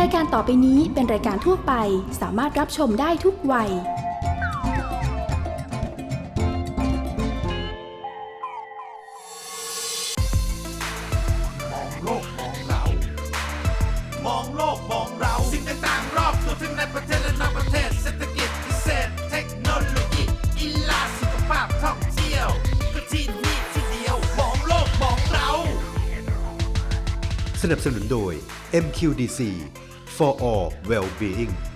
รายการต่อไปนี้เป็นรายการทั่วไปสามารถรับชมได้ทุกวัย มองโลกมองเรา มองโลกมองเรา สิ่งต่างๆรอบตัวทั้งในประเทศและนอกประเทศ เศรษฐกิจเกษตรเทคโนโลยีกีฬาสุขภาพท่องเที่ยวก็ที่นี่ที่เดียว มองโลกมองเรา สนับสนุนโดย MQDC for all well-being. ส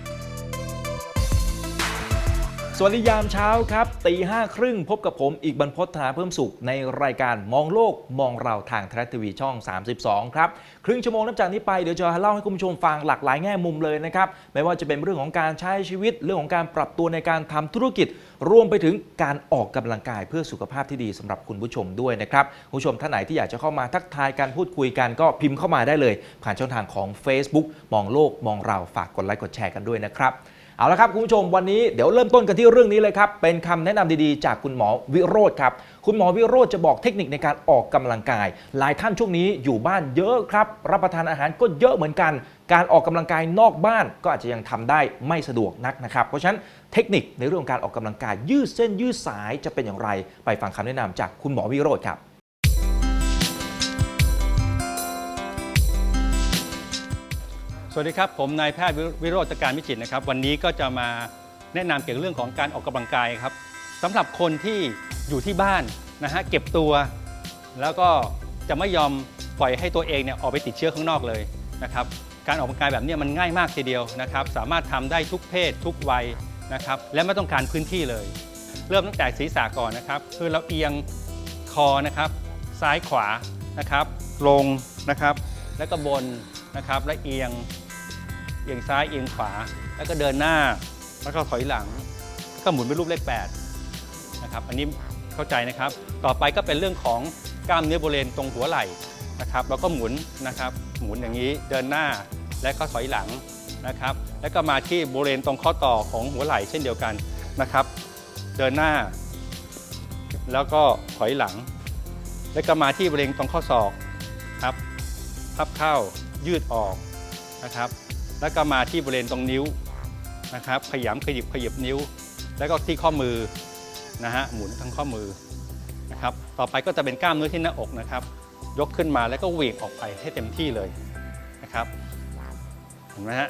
วัสดียามเช้าครับตีห้าครึ่งพบกับผมอีกบรรพตธนาเพิ่มสุขในรายการมองโลกมองเราทางทรัฐทีวีช่อง 32 ครับ ครึ่งชั่วโมงนับจากนี้ไปเดี๋ยวจะเล่าให้คุณผู้ชมฟังหลากหลายแง่มุมเลยนะครับ ไม่ว่าจะเป็นเรื่องของการใช้ชีวิต เรื่องของการปรับตัวในการทำธุรกิจ รวมไปถึงการออกกำลังกายเพื่อสุขภาพที่ดีสำหรับคุณผู้ชมด้วยนะครับคุณผู้ชมท่านไหนที่อยากจะเข้ามาทักทายกันพูดคุยกันก็พิมพ์เข้ามาได้เลย ผ่านช่องทางของ Facebook มองโลกมองเราฝากกดไลค์กดแชร์กันด้วยนะครับ เอาละครับคุณผู้ชมวันนี้เดี๋ยวเริ่มต้นกันที่เรื่องนี้เลยครับ เป็นคำแนะนำดีๆ จากคุณหมอวิโรธครับ คุณหมอวิโรธจะบอกเทคนิคในการออกกำลังกาย หลายท่านช่วงนี้อยู่บ้านเยอะครับ รับประทานอาหารก็เยอะเหมือนกัน การออกกำลังกายนอกบ้านก็อาจจะยังทำได้ไม่สะดวกนักนะครับ เพราะฉะนั้นเทคนิคในเรื่องการออกกำลังกายยืดเส้นยืดสายจะเป็นอย่างไร ไปฟังคำแนะนำจากคุณหมอวิโรธครับ สวัสดีครับ ผมนายแพทย์วิโรจน์การวิจิตรนะครับ วันนี้ก็จะมาแนะนำเกี่ยวกับเรื่องของการออกกำลังกายครับสำหรับคนที่อยู่ที่บ้านนะฮะเก็บตัว แล้วก็จะไม่ยอมปล่อยให้ตัวเองเนี่ยออกไปติดเชื้อข้างนอกเลยนะครับการออกกำลังกายแบบนี้มันง่ายมากทีเดียวนะครับ สามารถทำได้ทุกเพศทุกวัยนะครับ และไม่ต้องการพื้นที่เลย เริ่มตั้งแต่ศีรษะก่อนนะครับ คือเราเอียงคอนะครับ ซ้ายขวานะครับ ลงนะครับ แล้วก็บน นะครับและเอียงเอียงซ้ายเอียงขวา แล้วก็เดินหน้าแล้วก็ถอยหลังแล้วก็หมุนเป็นรูปเลข8นะครับอันนี้เข้าใจนะครับ ต่อไปก็เป็นเรื่องของกล้ามเนื้อบริเวณตรงหัวไหล่นะครับแล้วก็หมุนนะครับหมุนอย่างนี้เดินหน้าและก็ถอยหลังนะครับ แล้วก็มาที่บริเวณตรงข้อต่อของหัวไหล่เช่นเดียวกันนะครับ เดินหน้า แล้วก็ถอยหลัง แล้วก็มาที่บริเวณตรงข้อศอกครับพับเข้า ยืดออกนะครับ แล้วก็มาที่บริเวณตรงนิ้วนะครับ ขยำขยิบขยิบนิ้ว แล้วก็ที่ข้อมือนะฮะหมุนทั้งข้อมือนะครับ ต่อไปก็จะเป็นกล้ามเนื้อที่หน้าอกนะครับ ยกขึ้นมาแล้วก็เหวี่ยงออกไปให้เต็มที่เลยนะครับเห็นไหมฮะ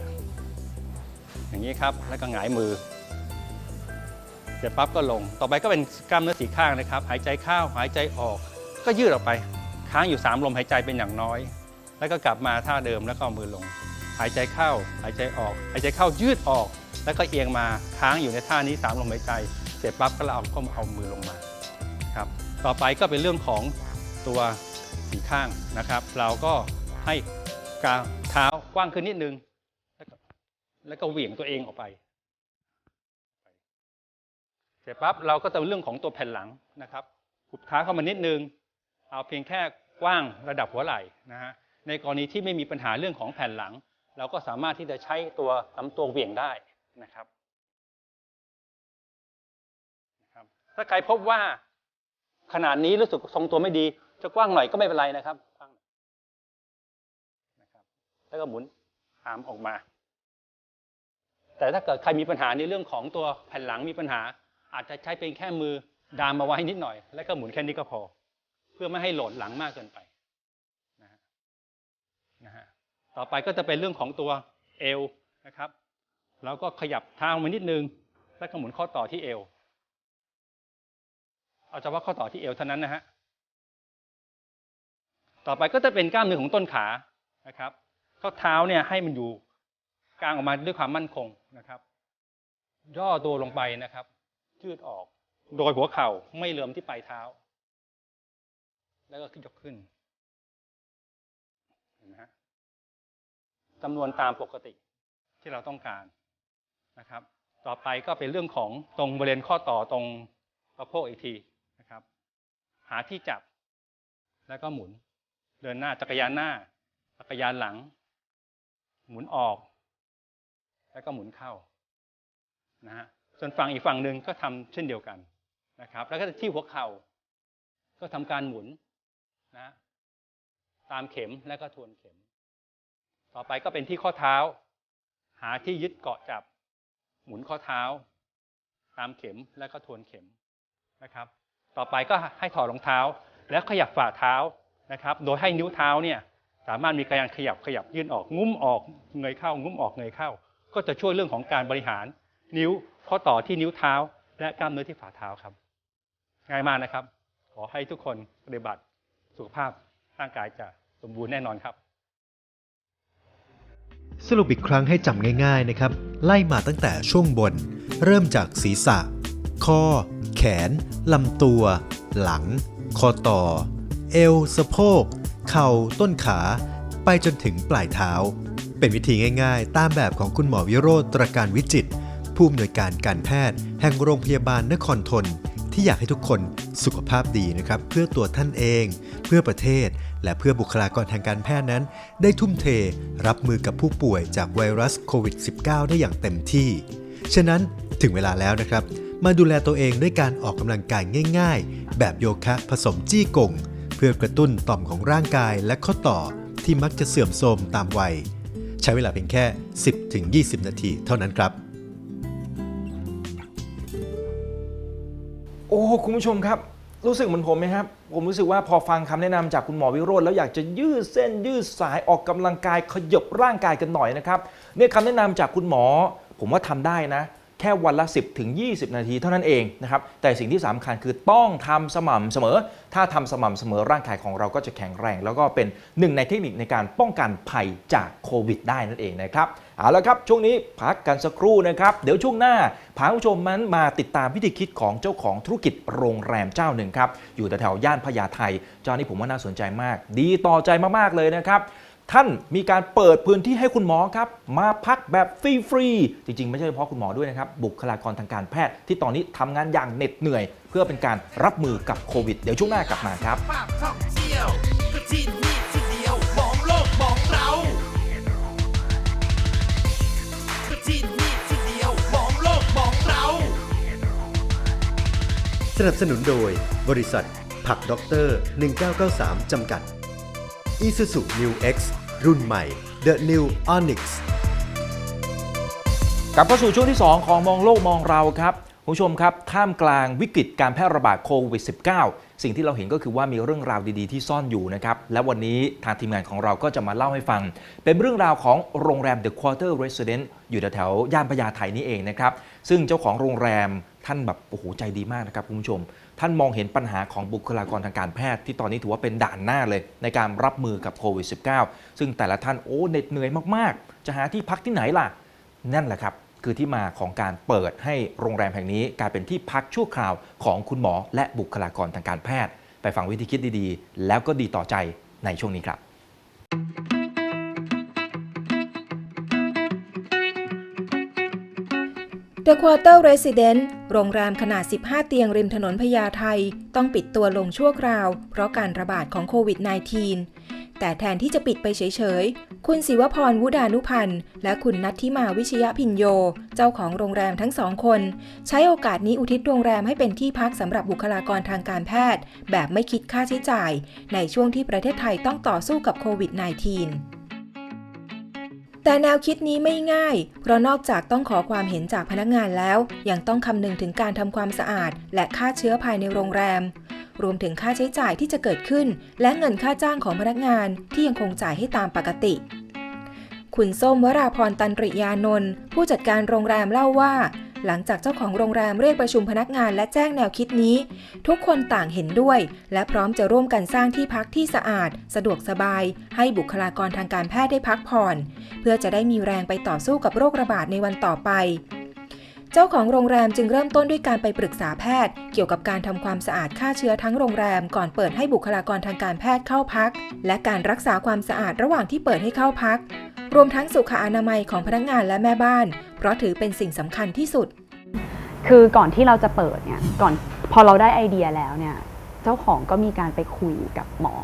อย่างนี้ครับแล้วก็หงายมือเสร็จปั๊บก็ลง ต่อไปก็เป็นกล้ามเนื้อสีข้างนะครับ หายใจเข้าหายใจออก ก็ยืดออกไป ค้างอยู่ 3 ลมหายใจเป็นอย่างน้อย แล้วก็กลับมาท่าเดิมแล้วก็เอามือลง หายใจเข้าหายใจออก หายใจเข้ายืดออก แล้วก็เอียงมาค้างอยู่ในท่านี้3ลมหายใจเสร็จปั๊บก็เราเอาก็เอามือลงมาครับต่อไปก็เป็นเรื่องของตัวสีข้างนะครับ เราก็ให้กาวเท้ากว้างขึ้นนิดนึง แล้วก็แล้วก็เหวี่ยงตัวเองออกไปเสร็จปั๊บเราก็จะเป็นเรื่องของตัวแผ่นหลังนะครับขุดขาเข้ามานิดนึง เอาเพียงแค่กว้างระดับหัวไหล่นะฮะ ในกรณีที่ไม่มีปัญหาเรื่องของแผ่นหลัง เราก็สามารถที่จะใช้ตัวลำตัวเหวี่ยงได้นะครับ ถ้าใครพบว่าขนาดนี้รู้สึกทรงตัวไม่ดี จะกว้างหน่อยก็ไม่เป็นไรนะครับกว้างนะครับ แล้วก็หมุนอามออกมา แต่ถ้าเกิดใครมีปัญหาในเรื่องของตัวแผ่นหลังมีปัญหา อาจจะใช้เป็นแค่มือดามมาไว้นิดหน่อย แล้วก็หมุนแค่นี้ก็พอ เพื่อไม่ให้โหลดหลังมากเกินไปนะฮะนะฮะ ต่อไปก็จะเป็นเรื่องของตัวเอวนะครับเราก็ขยับเท้ามานิดนึง แล้วก็หมุนข้อต่อที่เอว เอาเฉพาะข้อต่อที่เอวเท่านั้นนะฮะ ต่อไปก็จะเป็นกล้ามเนื้อของต้นขานะครับ ข้อเท้าเนี่ยให้มันอยู่กลางออกมาด้วยความมั่นคงนะครับ ย่อตัวลงไปนะครับ ยืดออก โดยหัวเข่าไม่เลื่อมที่ปลายเท้า แล้วก็ขึ้นยกขึ้น เห็นไหมฮะ จำนวนตามปกติที่เราต้องการนะครับ ต่อไปก็เป็นเรื่องของตรงบริเวณข้อต่อตรงสะโพกอีกทีนะครับ หาที่จับ แล้วก็หมุน เดินหน้าจักรยานหน้า จักรยานหลัง หมุนออก แล้วก็หมุนเข้านะฮะส่วนฝั่งอีกฝั่งหนึ่งก็ทำเช่นเดียวกันนะครับ แล้วก็ที่หัวเข่า ก็ทำการหมุนนะตามเข็มแล้วก็ทวนเข็ม ต่อไปก็เป็นที่ข้อเท้า หาที่ยึดเกาะจับ หมุนข้อเท้า ตามเข็มแล้วก็ทวนเข็มนะครับ ต่อไปก็ให้ถอดรองเท้า แล้วขยับฝ่าเท้านะครับ โดยให้นิ้วเท้าเนี่ยสามารถมีการขยับขยับยื่นออกงุ้มออกเงยเข้างุ้มออกเงยเข้า ก็จะช่วยเรื่องของการบริหาร นิ้วข้อต่อที่นิ้วเท้า และกล้ามเนื้อที่ฝ่าเท้าครับ ง่ายมากนะครับ ขอให้ทุกคนปฏิบัติสุขภาพร่างกายจะสมบูรณ์แน่นอนครับ สรุปอีกครั้งให้จำง่าย ๆนะครับ ไล่มาตั้งแต่ช่วงบน เริ่มจากศีรษะคอแขนลำตัว หลัง คอต่อ เอว สะโพก เข่า ต้นขา ไปจนถึงปลายเท้า เป็นวิธีง่าย ๆ ตามแบบของคุณหมอวิโรธตรการวิจิต ผู้อำนวยการการแพทย์ แห่งโรงพยาบาลนครทน ที่อยากให้ทุกคนสุขภาพดีนะครับ เพื่อตัวท่านเอง เพื่อประเทศ และเพื่อบุคลากรทางการแพทย์นั้น ได้ทุ่มเทรับมือกับผู้ป่วยจากไวรัสโควิด -19 ได้อย่างเต็มที่ ฉะนั้นถึงเวลาแล้วนะครับ มาดูแลตัวเองด้วยการออกกำลังกายง่าย ๆ แบบโยคะผสมจี้กง เพื่อกระตุ้นต่อมของร่างกายและข้อต่อที่มักจะเสื่อมโทรมตามวัย ใช้เวลาเพียงแค่ 10-20 นาทีเท่านั้นครับ โอ้คุณผู้ชมครับ รู้สึกเหมือนผมไหมครับ ผมรู้สึกว่าพอฟังคำแนะนำจากคุณหมอวิโรธแล้วอยากจะยืดเส้นยืดสายออกกำลังกายขยบร่างกายกันหน่อยนะครับเนี่ยคำแนะนำจากคุณหมอ ผมว่าทำได้นะ แค่วันละ 10ถึง20 นาทีเท่านั้นเองนะครับแต่สิ่งที่สำคัญคือต้องทำสม่ำเสมอ ถ้าทำสม่ำเสมอร่างกายของเราก็จะแข็งแรง แล้วก็เป็นหนึ่งในเทคนิคในการป้องกันภัยจากโควิดได้นั่นเองนะครับเอาละครับช่วงนี้พักกันสักครู่นะครับเดี๋ยวช่วงหน้าพาคุณผู้ชมนั้นมาติดตามวิธีคิดของเจ้าของธุรกิจโรงแรมเจ้าหนึ่งครับอยู่แถวๆย่านพญาไทเจ้านี้ผมว่าน่าสนใจมาก ดีต่อใจมากๆเลยนะครับ ท่านมีการเปิดพื้นที่ให้คุณหมอครับ มาพักแบบฟรีๆจริง ๆ ไม่ใช่เฉพาะคุณหมอด้วยนะครับ บุคลากรทางการแพทย์ที่ตอนนี้ทำงานอย่างเหน็ดเหนื่อย เพื่อเป็นการรับมือกับโควิด เดี๋ยวช่วงหน้ากลับมาครับภาพท่องเที่ยวก็ที่นี่ที่เดียวมองโลกมองเราก็ที่นี่ที่เดียวมองโลกมองเราสนับสนุนโดย บริษัทผักด็อกเตอร์ 1993 จำกัด Isuzu New X รุ่นใหม่ The New Onyx กลับเข้าสู่ช่วงที่ 2 ของมองโลกมองเราครับผู้ชมครับ ท่ามกลางวิกฤตการแพร่ระบาดโควิด -19 สิ่งที่เราเห็นก็คือว่ามีเรื่องราวดีๆที่ซ่อนอยู่นะครับ และวันนี้ทางทีมงานของเราก็จะมาเล่าให้ฟัง เป็นเรื่องราวของโรงแรม The Quarter Resident อยู่แถวๆย่านพญาไทนี่เองนะครับ ซึ่งเจ้าของโรงแรมท่านแบบโอ้โหใจดีมากนะครับคุณผู้ชม ท่านมองเห็นปัญหาของบุคลากรทางการแพทย์ที่ตอนนี้ถือว่าเป็นด่านหน้าเลย ในการรับมือกับโควิด -19 ซึ่งแต่ละท่านโอ้เหน็ดเหนื่อยมากๆ จะหาที่พักที่ไหนล่ะ นั่นแหละครับ คือที่มาของการเปิดให้โรงแรมแห่งนี้ กลายเป็นที่พักชั่วคราวของคุณหมอและบุคลากรทางการแพทย์ ไปฟังวิธีคิดดีๆ แล้วก็ดีต่อใจในช่วงนี้ครับ The Quarter Resident โรงแรมขนาด 15 เตียงริมถนนพญาไทต้องปิดตัวลงชั่วคราว เพราะการระบาดของโควิด -19 แต่แทนที่จะปิดไปเฉยๆ คุณศิวพรวุดานุพันธ์ และคุณนัทธิมาวิชยพินโย เจ้าของโรงแรมทั้งสองคน ใช้โอกาสนี้อุทิศโรงแรมให้เป็นที่พักสำหรับบุคลากรทางการแพทย์ แบบไม่คิดค่าใช้จ่าย ในช่วงที่ประเทศไทยต้องต่อสู้กับโควิด -19 แต่แนวคิดนี้ไม่ง่าย เพราะนอกจากต้องขอความเห็นจากพนักงานแล้ว ยังต้องคำนึงถึงการทำความสะอาด และค่าเชื้อภายในโรงแรม รวมถึงค่าใช้จ่ายที่จะเกิดขึ้น และเงินค่าจ้างของพนักงานที่ยังคงจ่ายให้ตามปกติ คุณส้มวราพรตันตริยานนท์ผู้จัดการโรงแรมเล่าว่า หลังจากเจ้าของโรงแรมเรียกประชุมพนักงานและแจ้งแนวคิดนี้ ทุกคนต่างเห็นด้วย และพร้อมจะร่วมกันสร้างที่พักที่สะอาด สะดวกสบาย ให้บุคลากรทางการแพทย์ได้พักผ่อน เพื่อจะได้มีแรงไปต่อสู้กับโรคระบาดในวันต่อไป เจ้าของโรงแรมจึงเริ่มต้นด้วยการไปปรึกษาแพทย์ เกี่ยวกับการทำความสะอาดฆ่าเชื้อทั้งโรงแรมก่อนเปิดให้บุคลากรทางการแพทย์เข้าพัก และการรักษาความสะอาดระหว่างที่เปิดให้เข้าพัก รวมทั้งสุขอนามัยของพนักงานและแม่บ้าน เพราะถือเป็นสิ่งสำคัญที่สุด คือก่อนที่เราจะเปิดเนี่ยก่อนพอเราได้ไอเดียแล้วเนี่ยเจ้าของก็มีการไปคุยกับหมอ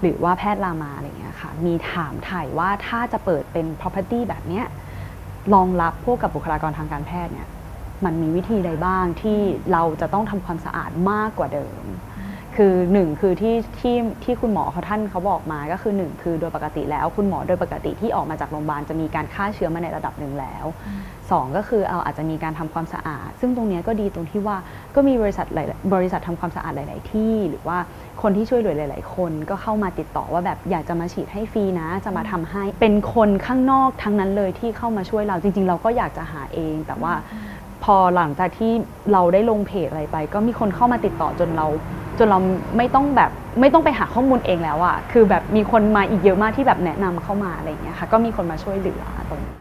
หรือว่าแพทย์รามาอะไรเงี้ยค่ะมีถามถ่ายว่าถ้าจะเปิดเป็น property แบบเนี้ยรองรับพวกกับบุคลากรทางการแพทย์เนี่ยมันมีวิธีใดบ้างที่เราจะต้องทำความสะอาดมากกว่าเดิม คือหนึ่งคือที่ที่ที่คุณหมอเขาท่านเขาบอกมาก็คือหนึ่งคือโดยปกติแล้ว คุณหมอโดยปกติที่ออกมาจากโรงพยาบาลจะมีการฆ่าเชื้อมาในระดับหนึ่งแล้วสองก็คือเอาอาจจะมีการทำความสะอาด ซึ่งตรงเนี้ยก็ดีตรงที่ว่าก็มีบริษัทหลายบริษัททำความสะอาดหลาย ๆ ที่ หรือว่าคนที่ช่วยเหลือหลาย ๆ คนก็เข้ามาติดต่อว่าแบบอยากจะมาฉีดให้ฟรีนะ จะมาทำให้เป็นคนข้างนอกทั้งนั้นเลยที่เข้ามาช่วยเราจริง ๆ เราก็อยากจะหาเองแต่ว่า พอหลังจากที่เราได้ลงเพจอะไรไป ก็มีคนเข้ามาติดต่อจนเรา จนเราไม่ต้องแบบไม่ต้องไปหาข้อมูลเองแล้วอะคือแบบมีคนมาอีกเยอะมากที่แบบแนะนำเข้ามาอะไรอย่างเงี้ยค่ะ ก็มีคนมาช่วยเหลือตรงนี้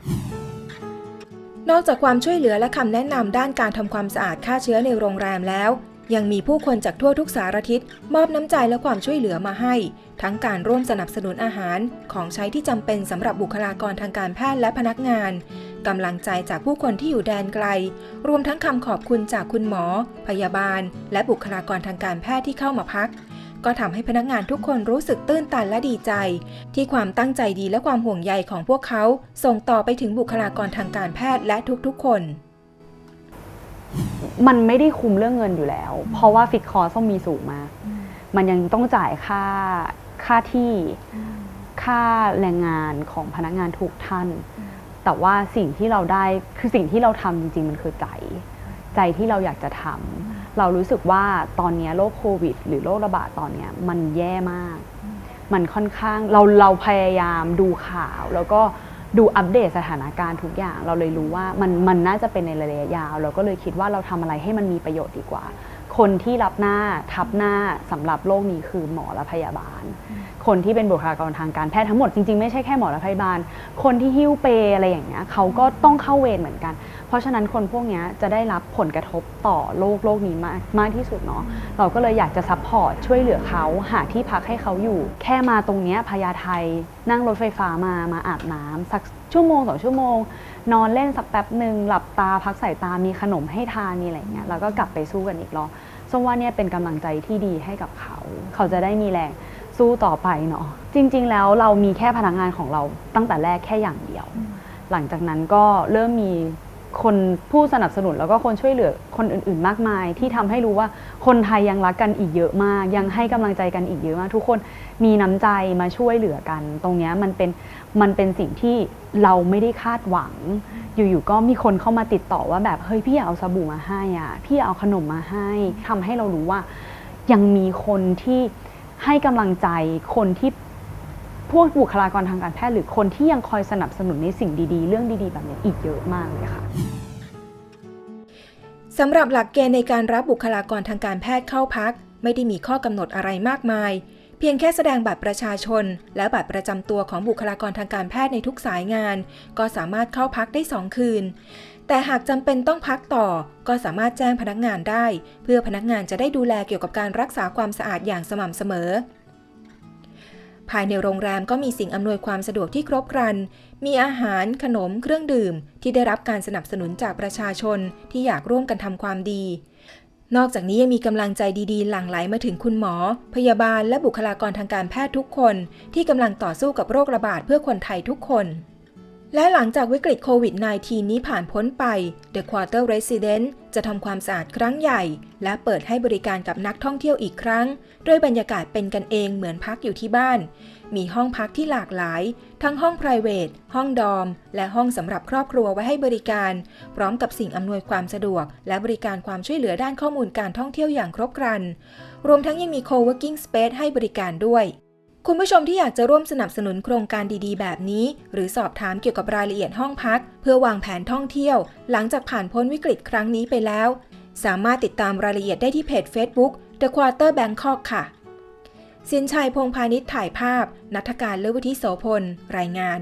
นอกจากความช่วยเหลือและคำแนะนำด้านการทำความสะอาดฆ่าเชื้อในโรงแรมแล้ว ยังมีผู้คนจากทั่วทุกสารทิศมอบน้ำใจและความช่วยเหลือมาให้ ทั้งการร่วมสนับสนุนอาหารของใช้ที่จำเป็นสำหรับบุคลากรทางการแพทย์และพนักงานกำลังใจจากผู้คนที่อยู่แดนไกล รวมทั้งคำขอบคุณจากคุณหมอ พยาบาล และบุคลากรทางการแพทย์ที่เข้ามาพัก ก็ทำให้พนักงานทุกคนรู้สึกตื้นตันและดีใจ ที่ความตั้งใจดีและความห่วงใยของพวกเขา ส่งต่อไปถึงบุคลากรทางการแพทย์และทุกๆ คน มันไม่ได้คุมเรื่องเงินอยู่แล้ว เพราะว่าฟิกคอร์ต้องมีสูงมากมันยังต้องจ่ายค่า ค่าที่ค่าแรงงานของพนักงานทุกท่าน แต่ว่าสิ่งที่เราได้คือสิ่งที่เราทำจริง ๆ มันคือใจ ใจที่เราอยากจะทำเรารู้สึกว่าตอนเนี้ยโรคโควิด หรือโรคระบาดตอนเนี้ยมันแย่มาก มันค่อนข้างเราเราพยายามดูข่าว แล้วก็ดูอัปเดตสถานการณ์ทุกอย่าง เราเลยรู้ว่ามันมันน่าจะเป็นในระยะยาว เราก็เลยคิดว่าเราทำอะไรให้มันมีประโยชน์ดีกว่า คนที่รับหน้าทับหน้าสำหรับโรคนี้คือหมอและพยาบาล คนที่เป็นบุคลากรทางการแพทย์ทั้งหมดจริงๆไม่ใช่แค่หมอและพยาบาล คนที่หิ้วเปรอะไรอย่างเงี้ยเขาก็ต้องเข้าเวรเหมือนกัน เพราะฉะนั้นคนพวกเนี้ยจะได้รับผลกระทบต่อโลกโลกนี้มากมากที่สุดเนาะเราก็เลยอยากจะซัพพอร์ตช่วยเหลือเขาหาที่พักให้เขาอยู่ แค่มาตรงเนี้ยพญาไทนั่งรถไฟฟ้ามามาอาบน้ำสัก ชั่วโมงสองชั่วโมง นอนเล่นสักแป๊บหนึ่งหลับตาพักสายตามีขนมให้ทานมีอะไรเงี้ยแล้วก็กลับไปสู้กันอีกรอบส้มว่าเนี่ยเป็นกำลังใจที่ดีให้กับเขา เขาจะได้มีแรงสู้ต่อไปเนาะจริง ๆ แล้วเรามีแค่พนักงานของเราตั้งแต่แรกแค่อย่างเดียว หลังจากนั้นก็เริ่มมี คนผู้สนับสนุนแล้วก็คนช่วยเหลือคนอื่น ๆ มากมาย ที่ทำให้รู้ว่าคนไทยยังรักกันอีกเยอะมาก ยังให้กำลังใจกันอีกเยอะมาก ทุกคนมีน้ำใจมาช่วยเหลือกัน ตรงนี้มันเป็นมันเป็นสิ่งที่เราไม่ได้คาดหวัง อยู่ๆก็มีคนเข้ามาติดต่อว่าแบบเฮ้ยพี่เอาสบู่มาให้อะพี่เอาขนมมาให้ทำให้เรารู้ว่ายังมีคนที่ให้กำลังใจคนที่ พวกบุคลากรทางการแพทย์หรือคนที่ยังคอยสนับสนุนในสิ่งดีๆ เรื่องดีๆ แบบนี้อีกเยอะมากเลยค่ะสำหรับหลักเกณฑ์ในการรับบุคลากรทางการแพทย์เข้าพัก ไม่ได้มีข้อกำหนดอะไรมากมาย เพียงแค่แสดงบัตรประชาชน และบัตรประจำตัวของบุคลากรทางการแพทย์ในทุกสายงาน ก็สามารถเข้าพักได้ 2 คืน แต่หากจำเป็นต้องพักต่อ ก็สามารถแจ้งพนักงานได้ เพื่อพนักงานจะได้ดูแลเกี่ยวกับการรักษาความสะอาดอย่างสม่ำเสมอ ภายในโรงแรมก็มีสิ่งอำนวยความสะดวกที่ครบครัน มีอาหาร ขนม เครื่องดื่ม ที่ได้รับการสนับสนุนจากประชาชนที่อยากร่วมกันทำความดี นอกจากนี้ยังมีกำลังใจดีๆ หลั่งไหลมาถึงคุณหมอ พยาบาลและบุคลากรทางการแพทย์ทุกคน ที่กำลังต่อสู้กับโรคระบาดเพื่อคนไทยทุกคน และหลังจากวิกฤตโควิด -19 นี้ผ่านพ้นไป The Quarter Resident จะทำความสะอาดครั้งใหญ่ และเปิดให้บริการกับนักท่องเที่ยวอีกครั้ง ด้วยบรรยากาศเป็นกันเองเหมือนพักอยู่ที่บ้าน มีห้องพักที่หลากหลาย ทั้งห้อง p r i v a t ห้องดอม และห้องสำหรับครอบครัวไว้ให้บริการ พร้อมกับสิ่งอำนวยความสะดวก และบริการความช่วยเหลือด้านข้อมูลการท่องเที่ยวอย่างครบครัน รวมทั้งยังมี co-working space ให้บริการด้วย คุณผู้ชมที่อยากจะร่วมสนับสนุนโครงการดีๆ แบบนี้ หรือสอบถามเกี่ยวกับรายละเอียดห้องพัก เพื่อวางแผนท่องเที่ยว หลังจากผ่านพ้นวิกฤตครั้งนี้ไปแล้ว สามารถติดตามรายละเอียดได้ที่เพจ Facebook The Quarter Bangkok ค่ะสินชัยพงพาณิชย์ถ่ายภาพ นัทการเลือวุธิโสพล รายงาน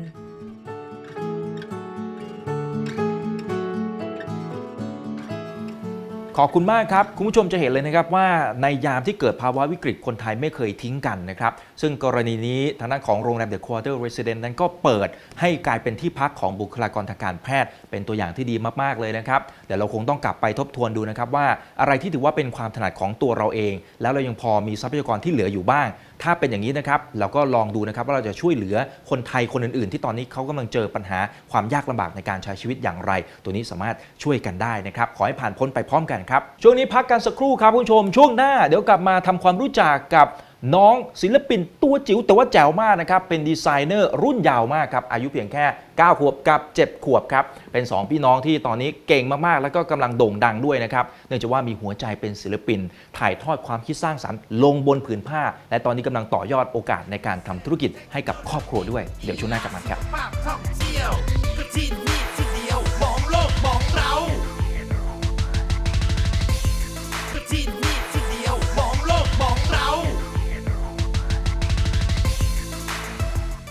ขอบคุณมากครับ คุณผู้ชมจะเห็นเลยนะครับว่าในยามที่เกิดภาวะวิกฤตคนไทยไม่เคยทิ้งกันนะครับ ซึ่งกรณีนี้ทางด้านของโรงแรมเดอะควอเตอร์เรสเดนต์นั้นก็เปิดให้กลายเป็นที่พักของบุคลากรทางการแพทย์เป็นตัวอย่างที่ดีมากๆเลยนะครับแต่เราคงต้องกลับไปทบทวนดูนะครับว่าอะไรที่ถือว่าเป็นความถนัดของตัวเราเอง แล้วเรายังพอมีทรัพยากรที่เหลืออยู่บ้าง ถ้าเป็นอย่างนี้นะครับเราก็ลองดูนะครับว่าเราจะช่วยเหลือคนไทยคนอื่น ๆ ที่ตอนนี้เขากำลังเจอปัญหาความยากลำบากในการใช้ชีวิตอย่างไร ตัวนี้สามารถช่วยกันได้นะครับขอให้ผ่านพ้นไปพร้อมกันครับช่วงนี้พักกันสักครู่ครับคุณผู้ชมช่วงหน้าเดี๋ยวกลับมาทำความรู้จักกับ น้องศิลปินตัวจิ๋วแต่ว่าแจ๋วมากนะครับ เป็นดีไซเนอร์รุ่นยาวมากครับ อายุเพียงแค่ 9 ขวบกับ 7 ขวบครับ เป็น 2 พี่น้องที่ตอนนี้เก่งมาก ๆ แล้วก็กำลังโด่งดังด้วยนะครับ เนื่องจากว่ามีหัวใจเป็นศิลปิน ถ่ายทอดความคิดสร้างสรรค์ลงบนผืนผ้า และตอนนี้กำลังต่อยอดโอกาสในการทำธุรกิจให้กับครอบครัวด้วย เดี๋ยวช่วงหน้ากลับมาครับ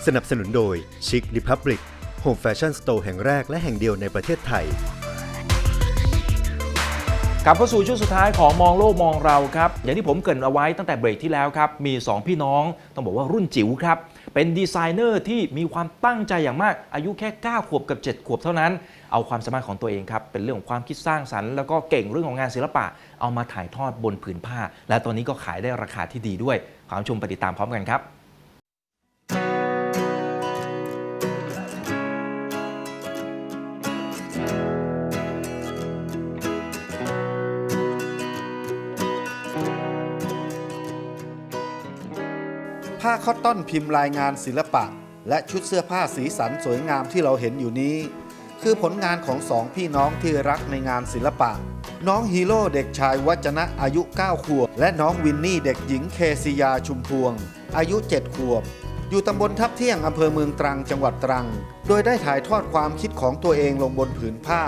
สนับสนุนโดย Chic Republic Home Fashion Store แห่งแรกและแห่งเดียวในประเทศไทย กลับเข้าสู่ช่วงสุดท้ายของมองโลกมองเราครับ อย่างที่ผมเกริ่นเอาไว้ตั้งแต่เบรกที่แล้วครับ มี 2 พี่น้องต้องบอกว่ารุ่นจิ๋วครับ เป็นดีไซเนอร์ที่มีความตั้งใจอย่างมากอายุแค่ 9 ขวบกับ 7 ขวบเท่านั้น เอาความสามารถของตัวเองครับ เป็นเรื่องของความคิดสร้างสรรค์ แล้วก็เก่งเรื่องของงานศิลปะ เอามาถ่ายทอดบนผืนผ้า และตอนนี้ก็ขายได้ราคาที่ดีด้วยความชมไปติดตามพร้อมกันครับ ผ้าคอตตอนพิมพ์รายงานศิลปะ และชุดเสื้อผ้าสีสันสวยงามที่เราเห็นอยู่นี้ คือผลงานของสองพี่น้องที่รักในงานศิลปะ น้องฮีโร่เด็กชายวัจนะอายุ 9 ขวบ และน้องวินนี่เด็กหญิงเคซิยาชุมพวง อายุ 7 ขวบ อยู่ตำบลทับเที่ยงอำเภอเมืองตรังจังหวัดตรัง โดยได้ถ่ายทอดความคิดของตัวเองลงบนผืนผ้า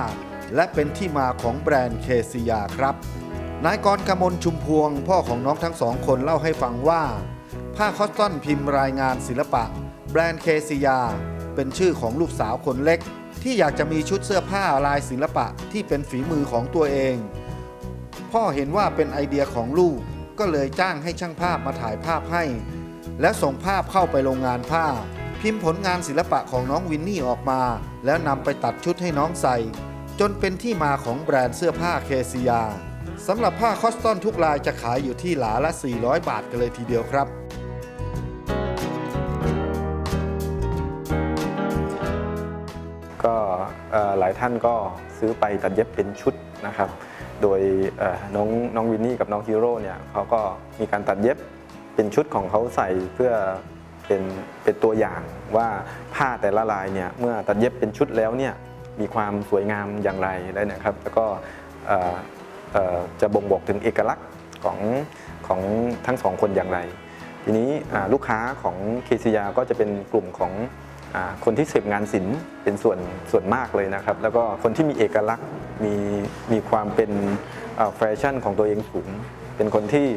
และเป็นที่มาของแบรนด์เคซิยาครับนายกรกมลชุมพวง พ่อของน้องทั้งสองคนเล่าให้ฟังว่า ผ้าคอสตอนพิมพ์รายงานศิลปะ แบรนด์เคซิยา เป็นชื่อของลูกสาวคนเล็ก ที่อยากจะมีชุดเสื้อผ้าลายศิลปะที่เป็นฝีมือของตัวเอง พ่อเห็นว่าเป็นไอเดียของลูกก็เลยจ้างให้ช่างภาพมาถ่ายภาพให้ และส่งภาพเข้าไปโรงงานผ้า พิมพ์ผลงานศิลปะของน้องวินนี่ออกมา แล้วนำไปตัดชุดให้น้องใส่ จนเป็นที่มาของแบรนด์เสื้อผ้าเคซิยาสำหรับผ้าคอสตอนทุกลายจะขายอยู่ที่หลาละ 400 บาทกันเลยทีเดียวครับ หลายท่านก็ซื้อไปตัดเย็บเป็นชุดนะครับ โดยน้องน้องวินนี่กับน้องฮีโร่เนี่ยเขาก็มีการตัดเย็บเป็นชุดของเขาใส่เพื่อเป็นเป็นตัวอย่างว่าผ้าแต่ละลายเนี่ยเมื่อตัดเย็บเป็นชุดแล้วเนี่ยมีความสวยงามอย่างไรได้นะครับ แล้วก็จะบ่งบอกถึงเอกลักษณ์ของของทั้งสองคนอย่างไร ทีนี้ลูกค้าของเคซียาก็จะเป็นกลุ่มของ คนที่เสพงานศิลป์เป็นส่วนส่วนมากเลยนะครับ แล้วก็คนที่มีเอกลักษณ์มีมีความเป็นแฟชั่นของตัวเองสูงเป็นคนที่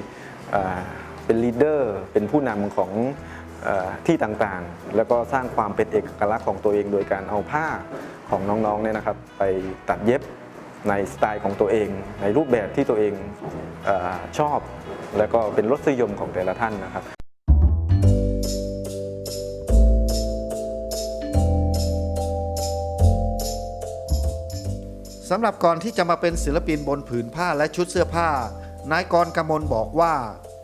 เป็นลีดเดอร์เป็นผู้นำของอที่ต่างๆ แล้วก็สร้างความเป็นเอกลักษณ์ของตัวเองโดยการเอาผ้าของน้องๆเนี่ยนะครับ ไปตัดเย็บในสไตล์ของตัวเอง ในรูปแบบที่ตัวเองอชอบ แล้วก็เป็นรสนิยมของแต่ละท่านนะครับ สำหรับก่อนที่จะมาเป็นศิลปินบนผืนผ้าและชุดเสื้อผ้า นายกรกมลบอกว่า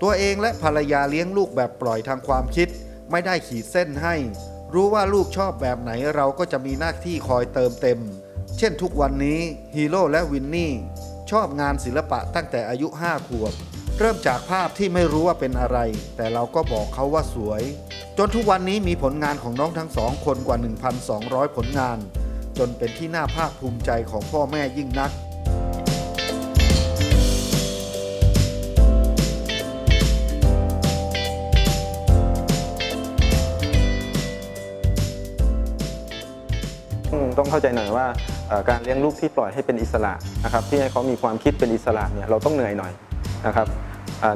ตัวเองและภรรยาเลี้ยงลูกแบบปล่อยทางความคิด ไม่ได้ขีดเส้นให้ รู้ว่าลูกชอบแบบไหนเราก็จะมีหน้าที่คอยเติมเต็ม เช่นทุกวันนี้ฮีโร่และวินนี่ชอบงานศิลปะตั้งแต่อายุ 5 ขวบ เริ่มจากภาพที่ไม่รู้ว่าเป็นอะไร แต่เราก็บอกเขาว่าสวย จนทุกวันนี้มีผลงานของน้องทั้งสองคนกว่า 1,200 ผลงาน จนเป็นที่น่าภาคภูมิใจของพ่อแม่ยิ่งนัก ต้องเข้าใจหน่อยว่าการเลี้ยงลูกที่ปล่อยให้เป็นอิสระนะครับที่ให้เขามีความคิดเป็นอิสระเนี่ยเราต้องเหนื่อยหน่อยนะครับ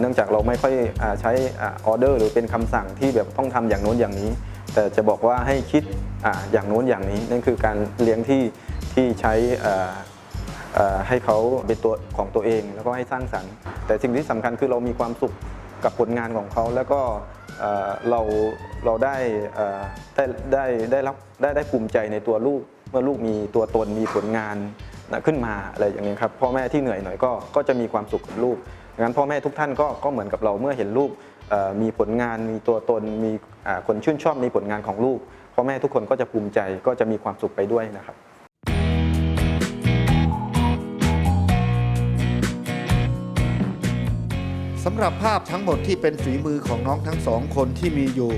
เนื่องจากเราไม่ค่อยใช้ออเดอร์หรือเป็นคำสั่งที่แบบต้องทำอย่างโน้นอย่างนี้ แต่จะบอกว่าให้คิด อาอย่างโน้นอย่างนี้นั่นคือการเลี้ยงที่ที่ใช้ให้เขาเป็นตัวของตัวเองแล้วก็ให้สร้างสรรค์ แต่สิ่งที่สำคัญคือเรามีความสุขกับผลงานของเขาแล้วก็เราเราได้ได้ได้ได้รับได้ได้ภูมิใจในตัวลูกเมื่อลูกมีตัวตนมีผลงานนะขึ้นมาอะไรอย่างนี้ครับพ่อแม่ที่เหนื่อยหน่อยก็ก็จะมีความสุขกับลูกงั้นพ่อแม่ทุกท่านก็ก็เหมือนกับเราเมื่อเห็นลูกมีผลงานมีตัวตนมีคนชื่นชอบในผลงานของลูก พ่อแม่ทุกคนก็จะภูมิใจก็จะมีความสุขไปด้วยนะครับสำหรับภาพทั้งหมดที่เป็นฝีมือของน้องทั้งสองคนที่มีอยู่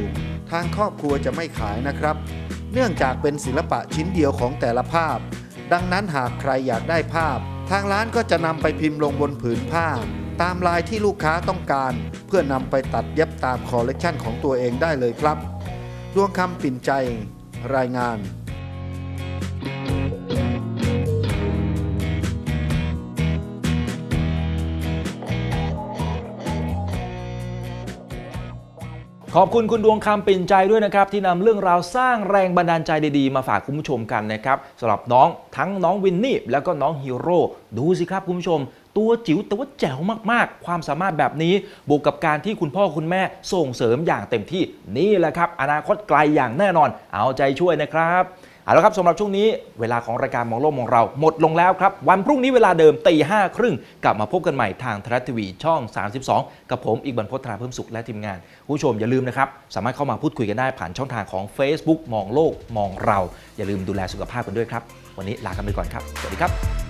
ทางครอบครัวจะไม่ขายนะครับ เนื่องจากเป็นศิลปะชิ้นเดียวของแต่ละภาพ ดังนั้นหากใครอยากได้ภาพ ทางร้านก็จะนำไปพิมพ์ลงบนผืนผ้า ตามลายที่ลูกค้าต้องการ เพื่อนำไปตัดเย็บตามคอลเลกชันของตัวเองได้เลยครับ ดวงคำปิ่นใจ รายงานขอบคุณคุณดวงคำปิ่นใจด้วยนะครับที่นำเรื่องราวสร้างแรงบันดาลใจดีๆ มาฝากคุณผู้ชมกันนะครับสำหรับน้องทั้งน้องวินนี่แล้วก็น้องฮีโร่ดูสิครับคุณผู้ชม ตัวจิ๋วแต่ว่าแจ๋วมากๆ ความสามารถแบบนี้ บวกกับการที่คุณพ่อคุณแม่ส่งเสริมอย่างเต็มที่นี่แหละครับ อนาคตไกลอย่างแน่นอน เอาใจช่วยนะครับเอาละครับสำหรับช่วงนี้เวลาของรายการมองโลกมองเราหมดลงแล้วครับ วันพรุ่งนี้เวลาเดิมตีห้าครึ่งกลับมาพบกันใหม่ทางทรัฐทีวีช่อง 32 กับผมอีกบรรพตตราเพิ่มสุขและทีมงานผู้ชมอย่าลืมนะครับสามารถเข้ามาพูดคุยกันได้ผ่านช่องทางของ Facebook มองโลกมองเรา อย่าลืมดูแลสุขภาพกันด้วยครับ วันนี้ลากันไปก่อนครับ สวัสดีครับ